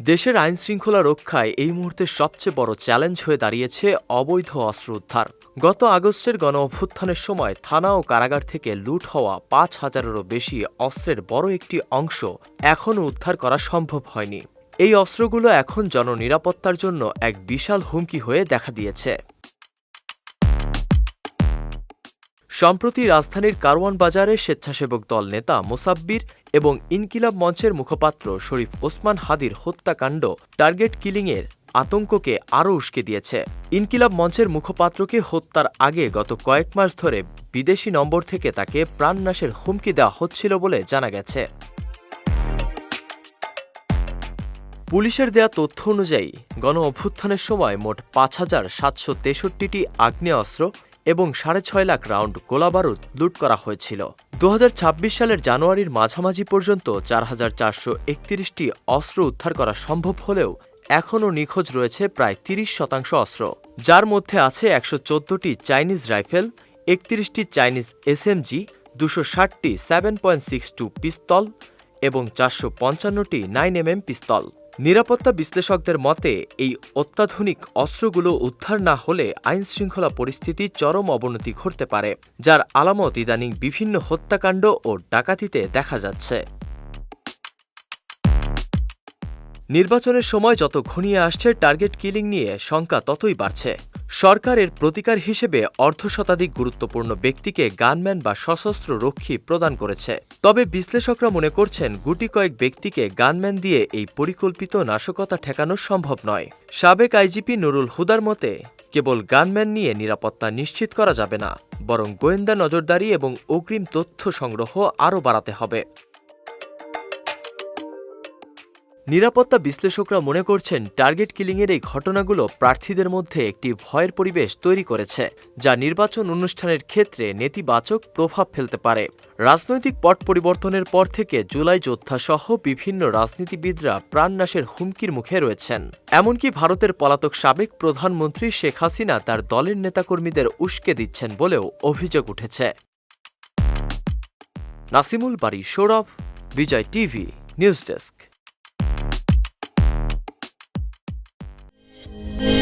দেশের আইন শৃঙ্খলা রক্ষায় এই মুহূর্তে সবচেয়ে বড় চ্যালেঞ্জ হয়ে দাঁড়িয়েছে অবৈধ অস্ত্র উদ্ধার। গত আগস্টের গণ অভ্যুত্থানের সময় থানা ও কারাগার থেকে লুট হওয়া পাঁচ হাজারেরও বেশি অস্ত্রের বড় একটি অংশ এখনও উদ্ধার করা সম্ভব হয়নি। এই অস্ত্রগুলো এখন জননিরাপত্তার জন্য এক বিশাল হুমকি হয়ে দেখা দিয়েছে। সম্প্রতি রাজধানীর কারওয়ান বাজারে স্বেচ্ছাসেবক দল নেতা মোসাব্বির এবং ইনকিলাব মঞ্চের মুখপাত্র শরীফ ওসমান হাদির হত্যাকাণ্ড টার্গেট কিলিংয়ের আতঙ্ককে আরও উস্কে দিয়েছে। ইনকিলাব মঞ্চের মুখপাত্রকে হত্যার আগে গত কয়েক মাস ধরে বিদেশি নম্বর থেকে তাকে প্রাণনাশের হুমকি দেওয়া হচ্ছিল বলে জানা গেছে। পুলিশের দেয়া তথ্য অনুযায়ী গণ অভ্যুত্থানের সময় মোট পাঁচ হাজার সাতশো তেষট্টিটি আগ্নেয়াস্ত্র এবং সাড়ে ছয় লাখ রাউন্ড গোলাবারুদ লুট করা হয়েছিল। দু হাজার ছাব্বিশ সালের জানুয়ারির মাঝামাঝি পর্যন্ত চার হাজার চারশো একত্রিশটি অস্ত্র উদ্ধার করা সম্ভব হলেও এখনও নিখোঁজ রয়েছে প্রায় তিরিশ শতাংশ অস্ত্র। যার মধ্যে আছে একশো চোদ্দটি চাইনিজ রাইফেল, একত্রিশটি চাইনিজ এসএমজি দুশো ষাটটি seven point six two pistol এবং চারশো পঞ্চান্নটি নাইন এমএম পিস্তল। নিরাপত্তা বিশ্লেষকদের মতে, এই অত্যাধুনিক অস্ত্রগুলো উদ্ধার না হলে আইনশৃঙ্খলা পরিস্থিতি চরম অবনতি ঘটতে পারে, যার আলামত ইদানিং বিভিন্ন হত্যাকাণ্ড ও ডাকাতিতে দেখা যাচ্ছে। নির্বাচনের সময় যত ঘনিয়ে আসছে, টার্গেট কিলিং নিয়ে শঙ্কা ততই বাড়ছে। সরকারের প্রতিকার হিসেবে অর্ধশতাধিক গুরুত্বপূর্ণ ব্যক্তিকে গানম্যান বা সশস্ত্র রক্ষী প্রদান করেছে। তবে বিশ্লেষকরা মনে করছেন গুটি কয়েক ব্যক্তিকে গানম্যান দিয়ে এই পরিকল্পিত নাশকতা ঠেকানো সম্ভব নয়। সাবেক আইজিপি নুরুল হুদার মতে, কেবল গানম্যান নিয়ে নিরাপত্তা নিশ্চিত করা যাবে না, বরং গোয়েন্দা নজরদারি এবং অগ্রিম তথ্য সংগ্রহ আরও বাড়াতে হবে। নিরাপত্তা বিশ্লেষকরা মনে করছেন টার্গেট কিলিংয়ের এই ঘটনাগুলো প্রার্থীদের মধ্যে একটি ভয়ের পরিবেশ তৈরি করেছে, যা নির্বাচন অনুষ্ঠানের ক্ষেত্রে নেতিবাচক প্রভাব ফেলতে পারে। রাজনৈতিক পট পরিবর্তনের পর থেকে জুলাই যোদ্ধা সহ বিভিন্ন রাজনীতিবিদরা প্রাণনাশের হুমকির মুখে রয়েছেন। এমনকি ভারতের পলাতক সাবেক প্রধানমন্ত্রী শেখ হাসিনা তার দলের নেতাকর্মীদের উস্কে দিচ্ছেন বলেও অভিযোগ উঠেছে। Nasimul Bari Saurav, Bijoy TV, news desk. Thank.